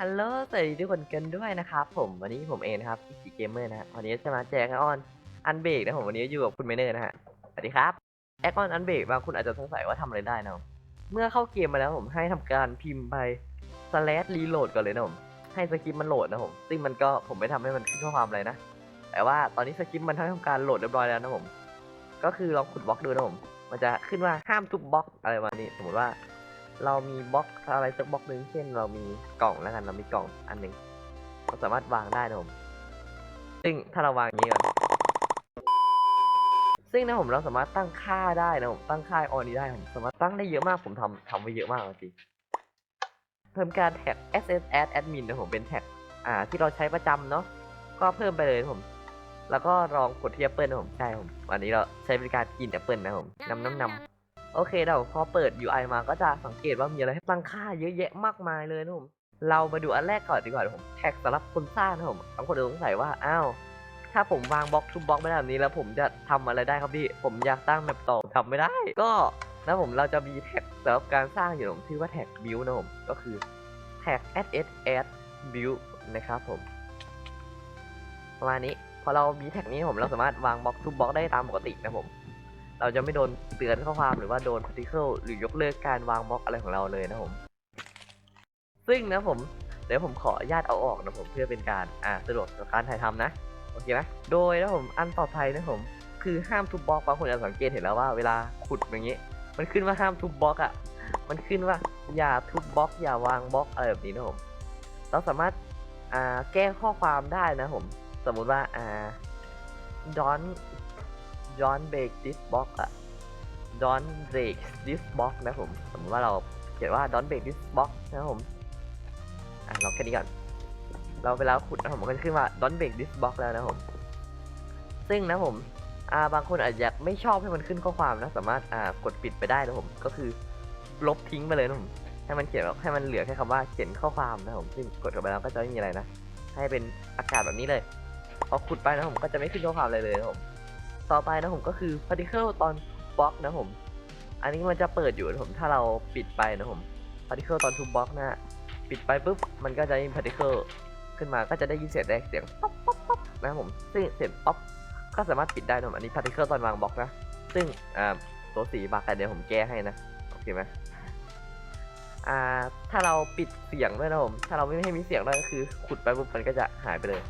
ฮัลโหลสวัสดีทุกคนกันด้วยนะครับผมวันนี้ผมเองนะครับอีกเกมเมอร์นะฮะวันนี้จะมาแจกแอคออนอันเบรกนะผมวันนี้อยู่กับคุณเมเนอร์นะฮะสวัสดีครับแอคออนอันเบรกบางคนอาจจะสงสัยว่าทำอะไรได้นะผมเมื่อเข้าเกมมาแล้วผมให้ทำการพิมพ์ไป slash reload ก่อนเลยนะผมให้สคริปมันโหลดนะผมซึ่งมันก็ผมไม่ทำให้มันขึ้นข้อความอะไรนะ แต่ว่าตอนนี้สคริปมันทำการโหลดเรียบร้อยแล้วนะผมก็คือลองขุดบล็อกดูนะผมมันจะขึ้นว่าห้ามทุบบล็อกอะไรประมานี้สมมติว่า เรามีบล็อกอะไรสักบล็อกหนึ่งเช่นเรามีกล่องแล้วกันเรามีกล่องอันหนึ่งเราสามารถวางได้นะผมซึ่งถ้าเราวางอย่างนี้ก่อนซึ่งนะผมเราสามารถตั้งค่าได้นะผมตั้งค่าออนนี้ได้ผมสามารถตั้งได้เยอะมากผมทำทำไว้เยอะมากจริงเพิ่มการแท็ก ss add admin นะผมเป็นแท็กอ่า ที่เราใช้ประจำเนาะก็เพิ่มไปเลยผม แล้วก็ลองกดที่ Apple นะผมใช่ผมวันนี้เราใช้บริการกิน Apple นะผมนำน้ำนำ โอเคเดี๋ยวพอเปิด UI มาก็จะสังเกตว่ามีอะไรให้ตั้งค่าเยอะแยะมากมายเลยนะผม เรามาดูอันแรกก่อนดีกว่าผมแท็กสำหรับคนสร้างนะผมบางคนสงสัยว่าอ้าวถ้าผมวางบล็อกทุบบล็อกไม่ได้แบบนี้แล้วผมจะทำอะไรได้ครับพี่ ผมอยากตั้งแบบต่อทำไม่ได้ ก็นะผมเราจะมีแท็กสำหรับการสร้างอยู่ผมชื่อว่าแท็ก build นะผมก็คือแท็ก ss add build นะครับผมประมาณนี้พอเรามีแท็กนี้ผมเราสามารถวางบล็อกทุบบล็อกได้ตามปกตินะผม เราจะไม่โดนเตือนข้อความหรือว่าโดน particle หรือยกเลิกการวางบล็อกอะไรของเราเลยนะผม ซึ่งนะผมเดี๋ยวผมขออนุญาตเอาออกนะผมเพื่อเป็นการอ่าสะดวกต่อการถ่ายทำนะโอเคไหมโดยนะผมอันต่อไปนะผมคือห้ามทุบบล็อกบางคนอาจจะสังเกตเห็นแล้วว่าเวลาขุดอย่างนี้ มันขึ้นว่าห้ามทุบบล็อกอะ่ะมันขึ้นว่าอย่าทุบบล็อก อย่าวางบล็อกอะไรแบบนี้นะผมเราสามารถอ่าแก้ข้อความได้นะผม สมมุติว่าอ่า don't don't break this box อะ don't break this box นะผม สมมติว่าเราเขียนว่า don't break this box นะผม อะเราแค่นี้ก่อน เราเวลาขุดนะผมก็จะขึ้นว่า don't break this box แล้วนะผม ซึ่งนะผม อ่า บางคนอาจจะไม่ชอบให้มันขึ้นข้อความนะ สามารถ อ่า กดปิดไปได้นะผม ก็คือลบทิ้งไปเลยนะผม ให้มันเขียนแบบให้มันเหลือแค่คำว่าเขียนข้อความนะผมซึ่งกดเข้าไปแล้วก็จะไม่มีอะไรนะ ให้เป็นอากาศแบบนี้เลยพอขุดไปนะผมก็จะไม่ขึ้นข้อความอะไรเลยนะผม ต่อไปนะผมก็คือ particle ตอนบล็อกนะผม อันนี้มันจะเปิดอยู่นะผมถ้าเราปิดไปนะผม particle ตอนทุบบล็อกนะปิดไปปุ๊บมันก็จะมี particle ขึ้นมาก็จะได้ยินเสียงแดงเสียงป๊อปป๊อปป๊อปนะผมซึ่งเสียงป๊อปก็สามารถปิดได้นะผมอันนี้ particle ตอนวางบล็อกนะ ซึ่งอ่าตัวสีบากันเดี๋ยวผมแก้ให้นะโอเคไหมอ่าถ้าเราปิดเสียงด้วยนะผมถ้าเราไม่ให้มีเสียงด้วยก็คือขุดไปปุ๊บมันก็จะหายไปเลย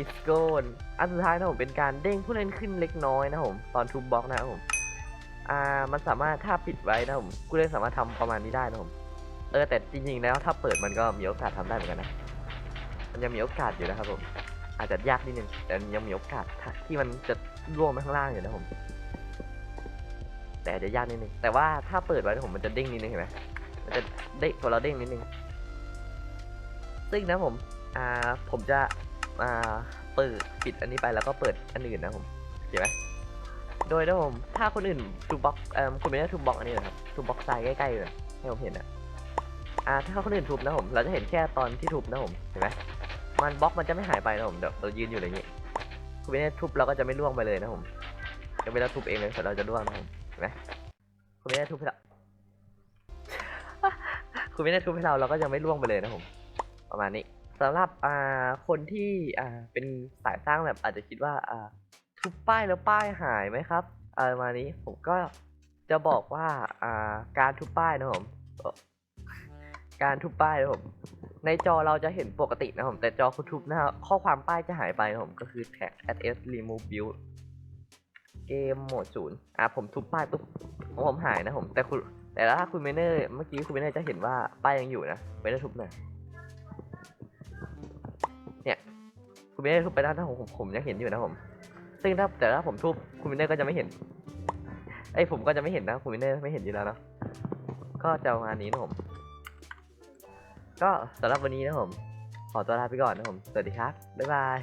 it's gone อันสุดท้ายนะผมเป็นการเด้งผู้เล่นขึ้นเล็กน้อยนะผมตอนทุบบล็อกนะครับผมอ่ามันสามารถถ้าปิดไว้นะผมผู้เล่นสามารถทำประมาณนี้ได้นะผมเออแต่จริงๆแล้วถ้าเปิดมันก็มีโอกาสทำได้เหมือนกันนะมันยังมีโอกาสอยู่นะครับผม อาจจะยากนิดนึงแต่ยังมีโอกาสที่มันจะร่วงไปข้างล่างอยู่นะผม แต่จะยากนิดนึงแต่ว่าถ้าเปิดไว้นะผมมันจะเด้งนิดนึงเห็นไหมมันจะเด้งตัวเราเด้งนิดนึงซึ่งนะผมอ่าผมจะ อ่าเปิดปิดอันนี้ไปแล้วก็เปิดอันอื่นนะผมเห็นไหมโดยนะผมถ้าคนอื่นทูบ็อกเอ่อคุณไม่ได้ทูบ็อกอันนี้นะครับทูบ็อกซ้ายใกล้ๆเลยให้ผมเห็นนะอ่าถ้าคนอื่นทุบนะผม เราจะเห็นแค่ตอนที่ทุบนะผมเห็นไหมมันบล็อกมันจะไม่หายไปนะผมเดี๋ยวเรายืนอยู่อย่างนี้คุณไม่ได้ทุบเราก็จะไม่ล่วงไปเลยนะผมจะไม่ได้ทุบเองเลยแต่เราจะล่วงนะผมเห็นไหมคุณไม่ได้ทุบให้เราคุณไม่ได้ทุบให้เราเราก็จะไม่ล่วงไปเลยนะผมประมาณนี้ สำหรับอ่าคนที่อ่าเป็นสายสร้างแบบอาจจะคิดว่าอ่าทุบป้ายแล้วป้ายหายไหมครับอะไรมานี้ผมก็จะบอกว่าอ่าการทุบป้ายนะผมการทุบป้ายนะผมในจอเราจะเห็นปกตินะผมแต่จอคุณทุบนะครับข้อความป้ายจะหายไปนะผมก็คือ tag ss remove build เกมโหมดศูนย์อะผมทุบป้ายปุ๊บผมหายนะผมแต่คุณแต่ถ้าคุณเมเนอร์เมื่อกี้คุณเมเนอร์จะเห็นว่าป้ายยังอยู่นะไม่ได้ทุบนะ คุณไม่ได้ทุบไปด้านหน้าผมผมยังเห็นอยู่นะผม ซึ่งถ้าแต่ถ้าผมทุบคุณวินเนอร์ก็จะไม่เห็นไอ้ยผมก็จะไม่เห็นนะคุณวินเนอร์ไม่เห็นอยู่แล้วเนะก็จะประมาณนี้นะผม ก็สำหรับวันนี้นะผม ขอตัวลาไปก่อนนะผม สวัสดีครับ บ๊ายบาย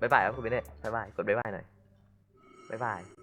บ๊ายบายครับคุณวินเนอร์บ๊ายบาย กดบ๊ายบายหน่อย บ๊ายบาย